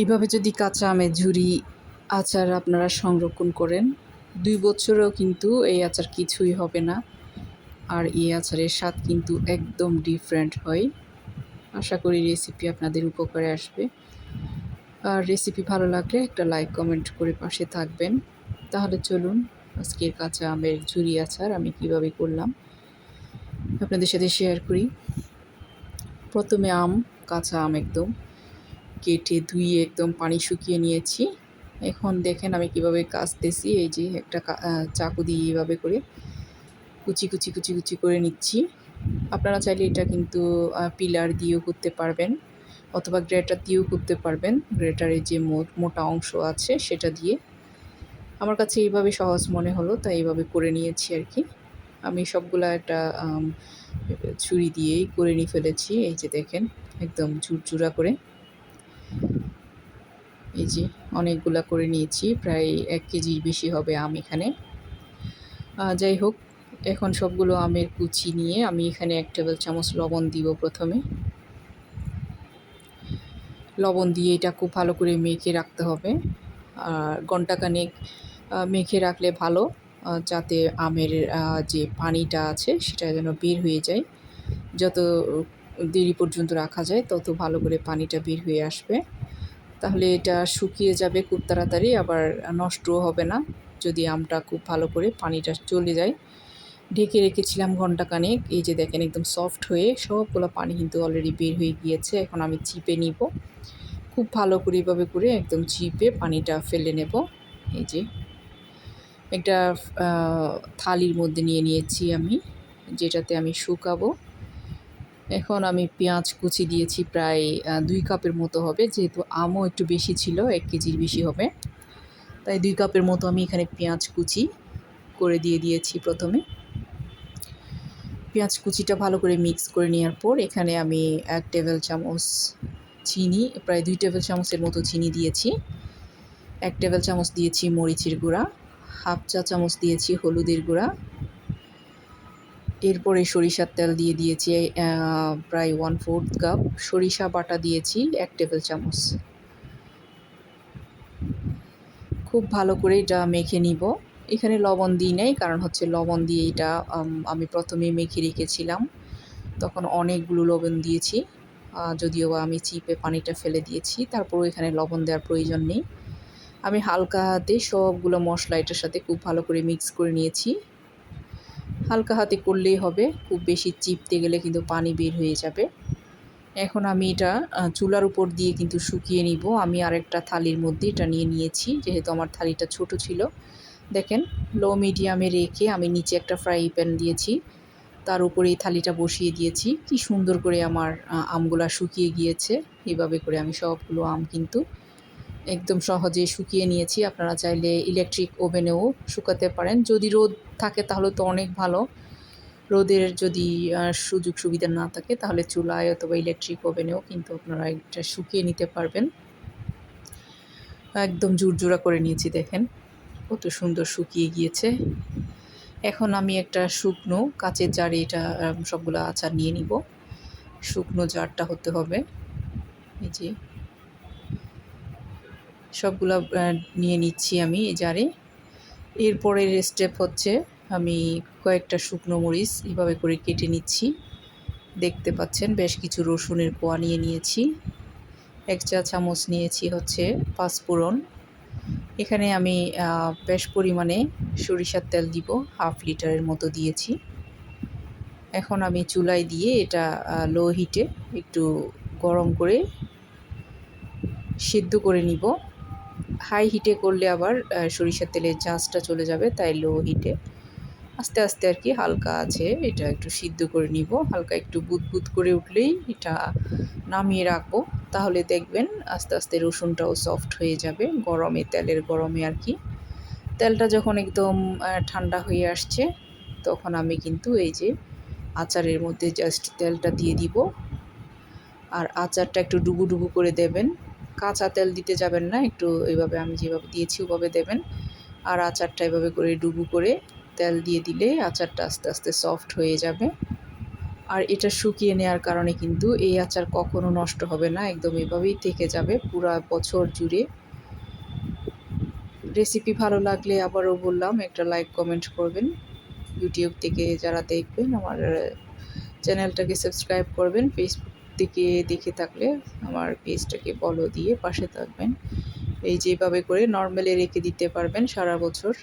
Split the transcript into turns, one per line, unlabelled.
এইভাবে যদি কাঁচা আমের ঝুরি আচার আপনারা সংরক্ষণ করেন, দুই বছরেও কিন্তু এই আচার কিছুই হবে না। আর এই আচারের স্বাদ কিন্তু একদম ডিফারেন্ট হয়। আশা করি রেসিপি আপনাদের উপকারে আসবে। আর রেসিপি ভালো লাগলে একটা লাইক কমেন্ট করে পাশে থাকবেন। তাহলে চলুন আজকের কাঁচা আমের ঝুরি আচার আমি কীভাবে করলাম আপনাদের সাথে শেয়ার করি। প্রথমে আম, কাঁচা আম একদম। কেটে ধুয়ে একদম পানি শুকিয়ে নিয়েছি। এখন দেখেন আমি কীভাবে কাচতেছি, এই যে একটা চাকু দিয়ে এইভাবে করে কুচি কুচি কুচি কুচি করে নিচ্ছি। আপনারা চাইলে এটা কিন্তু পিলার দিয়েও করতে পারবেন অথবা গ্রেটার দিয়েও করতে পারবেন। গ্রেটারের যে মোটা অংশ আছে সেটা দিয়ে। আমার কাছে এইভাবে সহজ মনে হলো, তাই এইভাবে করে নিয়েছি আর কি। আমি সবগুলা একটা ছুরি দিয়েই করে নিয়ে ফেলেছি, এই যে দেখেন, একদম ঝুরঝুরা করে। এই যে অনেকগুলা করে নিয়েছি, প্রায় এক কেজির বেশি হবে আম এখানে। যাই হোক, এখন সবগুলো আমের কুচি নিয়ে আমি এখানে এক টেবিল চামচ লবণ দিব প্রথমে। লবণ দিয়ে এটা খুব ভালো করে মেখে রাখতে হবে। আর ঘন্টাখানেক মেখে রাখলে ভালো যাতে আমের যে পানিটা আছে সেটা যেন বের হয়ে যায়। যত দেরি পর্যন্ত রাখা যায়, তত ভালো করে পানিটা বের হয়ে আসবে। তাহলে এটা শুকিয়ে যাবে খুব তাড়াতাড়ি, আবার নষ্টও হবে না, যদি আমটা খুব ভালো করে পানিটা চলে যায়। ঢেকে রেখেছিলাম ঘন্টাখানেক এই যে দেখেন একদম সফট হয়ে সবগুলো পানি কিন্তু অলরেডি বের হয়ে গিয়েছে, এখন আমি চিপে নিব। খুব ভালো করে এভাবে করে একদম চিপে পানিটা ফেলে নেব, এই যে। একটা থালির মধ্যে নিয়ে নিয়েছি আমি, যেটাতে আমি শুকাবো। এখন আমি পেঁয়াজ কুচি দিয়েছি প্রায় দুই কাপের মতো হবে, যেহেতু আমও একটু বেশি ছিল, এক কেজির বেশি হবে। তাই দুই কাপের মতো আমি এখানে পেঁয়াজ কুচি করে দিয়ে দিয়েছি প্রথমে। পেঁয়াজ কুচিটা ভালো করে মিক্স করে নেওয়ার পর এখানে আমি এক টেবিল চামচ চিনি, প্রায় দুই টেবিল চামচের মতো চিনি দিয়েছি। এক টেবিল চামচ দিয়েছি মরিচের গুঁড়া, হাফ চা চামচ দিয়েছি হলুদের গুঁড়া এরপরে সরিষার তেল দিয়ে দিয়েছি প্রায় ওয়ান ফোর্থ কাপ সরিষা বাটা দিয়েছি, এক টেবিল চামচ। খুব ভালো করে এটা মেখে নিব। এখানে লবণ দিই নাই, কারণ হচ্ছে লবণ দিয়ে এটা আমি প্রথমে মেখে রেখেছিলাম। তখন অনেকগুলো লবণ দিয়েছি যদিও বা আমি চিপে পানিটা ফেলে দিয়েছি, তারপরও এখানে লবণ দেওয়ার প্রয়োজন নেই। আমি হালকা হাতে সবগুলো মশলা এটার সাথে খুব ভালো করে মিক্স করে নিয়েছি। হালকা হাতে করলেই হবে। খুব বেশি চিপতে গেলে কিন্তু পানি বের হয়ে যাবে। এখন আমি এটা চুলার উপর দিয়ে কিন্তু শুকিয়ে নিব। আমি আরেকটা থালির মধ্যে এটা নিয়ে নিয়েছি, যেহেতু আমার থালিটা ছোট ছিল। দেখেন লো মিডিয়ামে রেখে আমি নিচে একটা ফ্রাই প্যান দিয়েছি। তার উপরে এই থালিটা বসিয়ে দিয়েছি। কি সুন্দর করে আমার আমগুলা শুকিয়ে গিয়েছে। এভাবে করে আমি সবগুলো আম কিন্তু একদম সহজে শুকিয়ে নিয়েছি। আপনারা চাইলে ইলেকট্রিক ওভেনেও শুকাতে পারেন। যদি রোদ থাকে তাহলে তো অনেক ভালো। রোদের যদি সুযোগ সুবিধা না থাকে তাহলে চুলায় অথবা ইলেকট্রিক ওভেনেও কিন্তু আপনারা এটা শুকিয়ে নিতে পারবেন। একদম জুরজুরা করে নিয়েছি, দেখেন। কত সুন্দর শুকিয়ে গিয়েছে। এখন আমি একটা শুকনো কাচের জারে এটা সবগুলো আচার নিয়ে নিব। শুকনো জারটা হতে হবে। এই যে সবগুলো নিয়ে নিচ্ছি আমি জারে। এরপরের স্টেপ হচ্ছে আমি কয়েকটা শুকনো মরিচ এভাবে করে কেটে নিচ্ছি। দেখতে পাচ্ছেন, বেশ কিছু রসুনের কোয়া নিয়ে নিয়েছি। এক চা চামচ নিয়েছি হচ্ছে পাঁচফোড়ন এখানে আমি বেশ পরিমাণে সরিষার তেল দিব, হাফ লিটারের মতো দিয়েছি। এখন আমি চুলায় দিয়ে এটা লো হিটে একটু গরম করে সিদ্ধ করে নিব। হাই হিটে করলে আবার সরিষার তেলের জাঁচটা চলে যাবে, তাই লো হিটে আস্তে আস্তে আর কি হালকা আছে, এটা একটু সিদ্ধ করে নিব। হালকা একটু বুদবুদ করে উঠলেই এটা নামিয়ে রাখব। তাহলে দেখবেন আস্তে আস্তে রসুনটাও সফট হয়ে যাবে, গরমে, তেলের গরমে আর কি। তেলটা যখন একদম ঠান্ডা হয়ে আসছে, তখন আমি কিন্তু এই যে আচারের মধ্যে জাস্ট তেলটা দিয়ে দিব। আর আচারটা একটু ডুবু ডুবু করে দেবেন। কাঁচা তেল দিতে যাবেন না, একটু এইভাবে আমি যেভাবে দিয়েছি ওভাবে দেবেন। আর আচারটা এভাবে করে ডুবু করে তেল দিয়ে দিলে আচারটা আস্তে আস্তে সফট হয়ে যাবে। আর এটা শুকিয়ে নেওয়ার কারণে কিন্তু এই আচার কখনো নষ্ট হবে না, একদম এভাবেই থেকে যাবে পুরা বছর জুড়ে। রেসিপি ভালো লাগলে আবারও বললাম, একটা লাইক কমেন্ট করবেন। ইউটিউব থেকে যারা দেখবেন, আমার চ্যানেলটাকে সাবস্ক্রাইব করবেন ফেসবুক থেকে দেখে থাকলে আমার পেজটাকে ফলো দিয়ে পাশে থাকবেন। এই যেভাবে করে নর্মালে রেখে দিতে পারবেন সারা বছর।